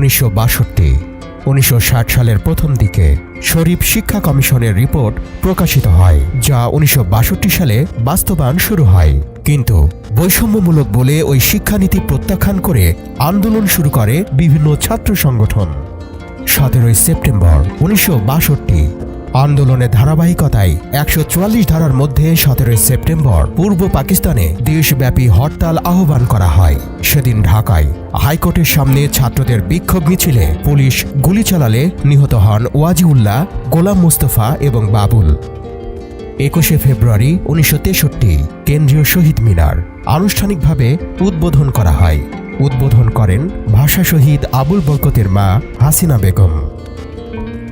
উনিশশো বাষট্টি, উনিশশো সালের প্রথম দিকে শরীফ শিক্ষা কমিশনের রিপোর্ট প্রকাশিত হয়, যা উনিশশো বাষট্টি সালে বাস্তবায়ন শুরু হয়। কিন্তু বৈষম্যমূলক বলে ওই শিক্ষানীতি প্রত্যাখ্যান করে আন্দোলন শুরু করে বিভিন্ন ছাত্র সংগঠন। সতেরোই সেপ্টেম্বর, উনিশশো বাষট্টি আন্দোলনের ধারাবাহিকতায় একশো চুয়াল্লিশ ধারার মধ্যে সতেরোই সেপ্টেম্বর পূর্ব পাকিস্তানে দেশব্যাপী হরতাল আহ্বান করা হয়। সেদিন ঢাকায় হাইকোর্টের সামনে ছাত্রদের বিক্ষোভ মিছিলে পুলিশ গুলি চালালে নিহত হন ওয়াজিউল্লাহ, গোলাম মুস্তফা এবং বাবুল। একুশে ফেব্রুয়ারি উনিশশো তেষট্টি, কেন্দ্রীয় শহীদ মিনার। আনুষ্ঠানিকভাবে উদ্বোধন করা হয়। উদ্বোধন করেন ভাষা শহীদ আবুল বরকতের মা হাসিনা বেগম।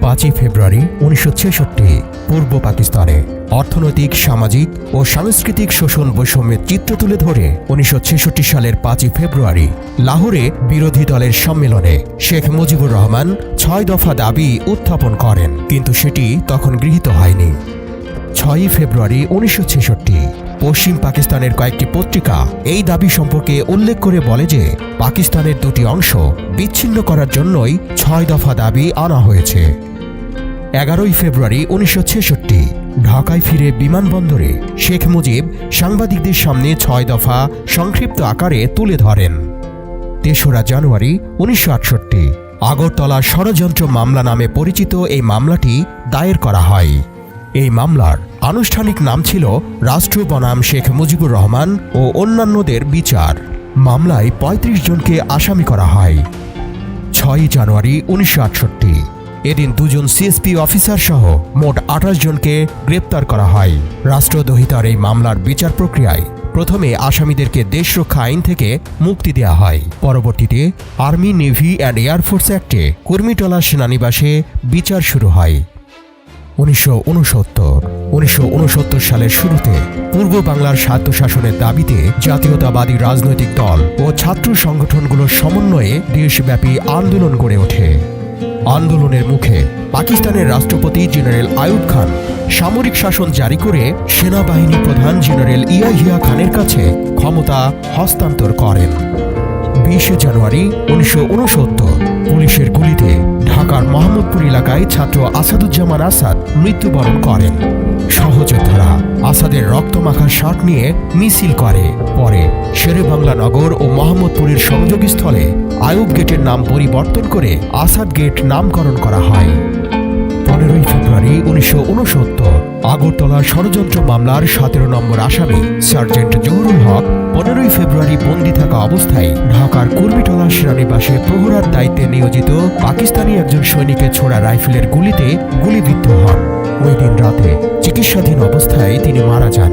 পাঁচই ফেব্রুয়ারি উনিশশো ছেষট্টি, পূর্ব পাকিস্তানে অর্থনৈতিক, সামাজিক ও সাংস্কৃতিক শোষণ বৈষম্যের চিত্র তুলে ধরে উনিশশো ছেষট্টি সালের পাঁচই ফেব্রুয়ারি লাহোরে বিরোধী দলের সম্মেলনে শেখ মুজিবুর রহমান ছয় দফা দাবি উত্থাপন করেন, কিন্তু সেটি তখন গৃহীত হয়নি। ছয়ই ফেব্রুয়ারি উনিশশো ছেষট্টি, পশ্চিম পাকিস্তানের কয়েকটি পত্রিকা এই দাবি সম্পর্কে উল্লেখ করে বলে যে পাকিস্তানের দুটি অংশ বিচ্ছিন্ন করার জন্যই ছয় দফা দাবি আনা হয়েছে। এগারোই ফেব্রুয়ারি উনিশশো ছেষট্টি, ঢাকায় ফিরে বিমানবন্দরে শেখ মুজিব সাংবাদিকদের সামনে ছয় দফা সংক্ষিপ্ত আকারে তুলে ধরেন। তেসরা জানুয়ারি উনিশশো আটষট্টি, আগরতলা ষড়যন্ত্র মামলা নামে পরিচিত এই মামলাটি দায়ের করা হয়। এই মামলার আনুষ্ঠানিক নাম ছিল রাষ্ট্র বনাম শেখ মুজিবুর রহমান ও অন্যান্যদের বিচার। মামলায় ৩৫ জনকে আসামি করা হয়। ছয়ই জানুয়ারি উনিশশো আটষট্টি এদিন দুজন সিএসপি অফিসার সহ মোট আঠাশ জনকে গ্রেপ্তার করা হয়। রাষ্ট্রদ্রোহিতার এই মামলার বিচার প্রক্রিয়ায় প্রথমে আসামিদেরকে দেশরক্ষা আইন থেকে মুক্তি দেওয়া হয়। পরবর্তীতে army, navy and air force অ্যাক্টে Kurmitola সেনানিবাসে বিচার শুরু হয়। উনিশশো উনসত্তর উনিশশো উনসত্তর সালের শুরুতে পূর্ব বাংলার স্বায়ত্তশাসনের দাবিতে জাতীয়তাবাদী রাজনৈতিক দল ও ছাত্র সংগঠনগুলোর সমন্বয়ে দেশব্যাপী আন্দোলন গড়ে ওঠে। আন্দোলনের মুখে পাকিস্তানের রাষ্ট্রপতি জেনারেল আয়ুব খান সামরিক শাসন জারি করে সেনাবাহিনী প্রধান জেনারেল ইয়াহিয়া খানের কাছে ক্ষমতা হস্তান্তর করেন। বিশে জানুয়ারি উনিশশো উনসত্তর, পুলিশের গুলিতে ঢাকার মোহাম্মদপুর এলাকায় ছাত্র আসাদুজ্জামান আসাদ মৃত্যুবরণ করেন। সহযোদ্ধারা আসাদের রক্তমাখা শার্ট নিয়ে মিছিল করে। পরে শেরেবাংলা নগর ও মোহাম্মদপুরের সংযোগস্থলে আয়ুব গেটের নাম পরিবর্তন করে আসাদ গেট নামকরণ করা হয়। পনেরোই ফেব্রুয়ারি উনিশশো উনসত্তর। আগরতলা ষড়যন্ত্র মামলার সতেরো নম্বর আসামি, সার্জেন্ট জহুরুল হক, পনেরোই ফেব্রুয়ারি বন্দি থাকা অবস্থায় ঢাকার কুর্মিটলা সেনানিবাসে প্রহরার দায়িত্বে নিয়োজিত পাকিস্তানি একজন সৈনিকের ছোড়া রাইফেলের গুলিতে গুলিবিদ্ধ হন। ওই দিন রাতে চিকিৎসাধীন অবস্থায় তিনি মারা যান।